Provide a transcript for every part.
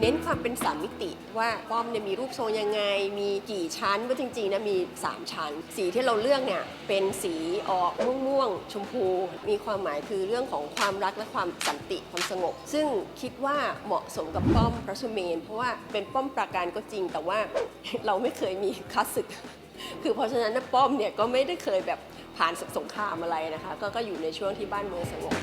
เน้นความเป็นสามมิติว่าป้อมเนี่ยมีรูปทรงยังไง มีกี่ชั้นว่าจริงๆนะมี 3 ชั้น สีที่เราเลือกเนี่ยเป็นสีออกม่วงๆชมพู มีความหมายคือเรื่องของความรักและความสันติความสงบ ซึ่งคิดว่าเหมาะสมกับป้อมพระสุเมน เพราะว่าเป็นป้อมปราการก็จริง แต่ว่าเราไม่เคยมีคลาสสิกคือเพราะฉะนั้นป้อมเนี่ยก็ไม่ได้เคยแบบผ่านสงครามอะไรนะคะ ก็ก็อยู่ในช่วงที่บ้านเมืองสงบ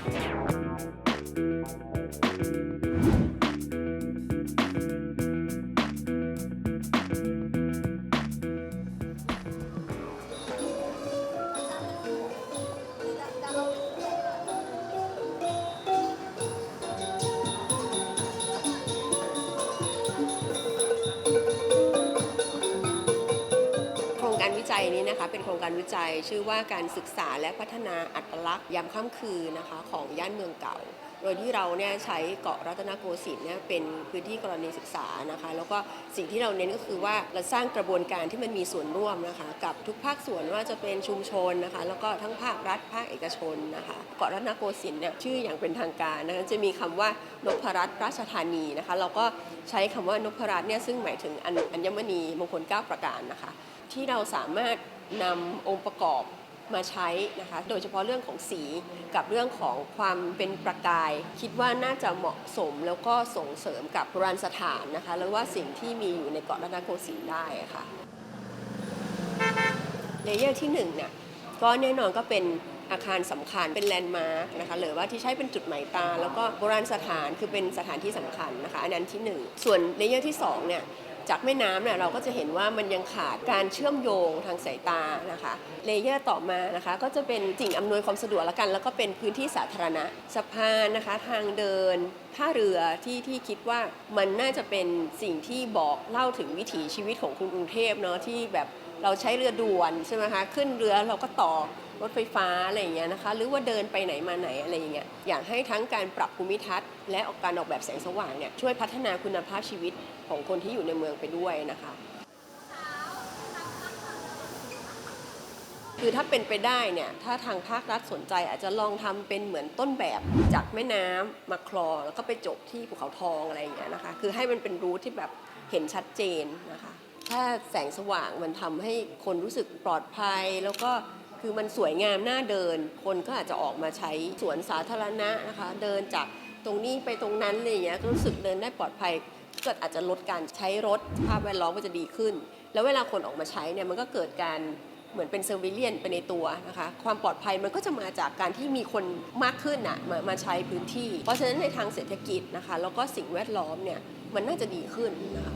จัยนี้นะคะเป็นโครงการวิจัยชื่อว่าการศึกษาและพัฒนาอัตลักษณ์ยามค่ำคืนนะคะของย่านเมืองเก่า โดยที่เราเนี่ยใช้เกาะรัตนโกสินทร์เนี่ยเป็นพื้นที่กรณีศึกษานะคะแล้วก็สิ่งที่เราเน้นก็คือว่าเราสร้างกระบวนการที่มันมีส่วนร่วมนะคะกับทุกภาคส่วนว่าจะเป็นชุมชนนะคะแล้วก็ทั้งภาครัฐภาคเอกชนนะคะเกาะรัตนโกสินทร์เนี่ยชื่ออย่างเป็นทางการนะคะจะมีคำว่านพรัตน์ราชธานีนะคะเราก็ใช้คำว่านพรัตน์เนี่ยซึ่งหมายถึงอัญอัญมณีมงคลเก้าประการนะคะที่เราสามารถนำองค์ประกอบมาใช้นะคะ โดยเฉพาะเรื่องของสีกับเรื่องของความเป็นประกาย คิดว่าน่าจะเหมาะสมแล้วก็ส่งเสริมกับโบราณสถานนะคะแล้วว่าสิ่งที่มีอยู่ในเกาะรัตนโกสินทร์ได้ะค่ะเลเยอร์ที่หนึ่งเนี่ยก็แน่นอนก็เป็นอาคารสำคัญเป็นแลนด์มาร์กนะคะหรือว่าที่ใช้เป็นจุดหมายตา แล้วก็โบราณสถานคือเป็นสถานที่สำคัญนะคะ อันนั้นที่หนึ่งส่วนเลเยอร์ที่สองเนี่ย จากแม่น้ำเนี่ยเราก็จะเห็นว่ามันยังขาดการเชื่อมโยงทางสายตานะคะเลเยอร์ต่อมานะคะ ก็จะเป็นสิ่งอำนวยความสะดวกละกัน แล้วก็เป็นพื้นที่สาธารณะสะพานนะคะ ทางเดิน ท่าเรือที่ที่คิดว่ามันน่าจะเป็นสิ่งที่บอกเล่าถึงวิถีชีวิตของคนกรุงเทพเนาะที่แบบเราใช้เรือด่วนใช่ไหมคะขึ้นเรือเราก็ต่อรถไฟฟ้าอะไรอย่างเงี้ยนะคะ หรือว่าเดินไปไหนมาไหนอะไรอย่างเงี้ยอยากให้ทั้งการปรับภูมิทัศน์ และออกการออกแบบแสงสว่างเนี่ยช่วยพัฒนาคุณภาพชีวิตของคนที่อยู่ในเมืองไปด้วยนะคะ คือถ้าเป็นไปได้เนี่ยถ้าทางภาครัฐสนใจอาจจะลองทำเป็นเหมือนต้นแบบจากแม่น้ำมาคลอแล้วก็ไปจบที่ภูเขาทองอะไรอย่างเงี้ยนะคะ คือให้มันเป็นรูทที่แบบเห็นชัดเจนนะคะ ถ้าแสงสว่างมันทำให้คนรู้สึกปลอดภัยแล้วก็คือมันสวยงามน่าเดิน คนก็อาจจะออกมาใช้สวนสาธารณะนะคะ เดินจากตรงนี้ไปตรงนั้นอะไรอย่างเงี้ยก็รู้สึกเดินได้ปลอดภัยก็อาจจะลดการใช้รถภาพแวดล้อมก็จะดีขึ้น แล้วเวลาคนออกมาใช้เนี่ยมันก็เกิดการ เหมือนเป็นเซอร์วิเลียนไปในตัวนะคะความปลอดภัยมันก็จะมาจากการที่มีคนมากขึ้นน่ะมามาใช้พื้นที่ เพราะฉะนั้นในทางเศรษฐกิจนะคะแล้วก็สิ่งแวดล้อมเนี่ยมันน่าจะดีขึ้นนะคะ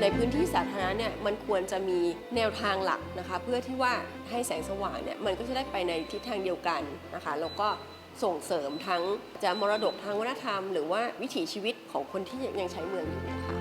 ในพื้นที่สาธารณะเนี่ยมันควรจะมีแนวทางหลักนะคะ เพื่อที่ว่าให้แสงสว่างเนี่ยมันก็จะได้ไปในทิศทางเดียวกันนะคะแล้วก็ส่งเสริมทั้งจะมรดกทางวัฒนธรรม หรือว่าวิถีชีวิตของคนที่ยังใช้เมืองอยู่ค่ะ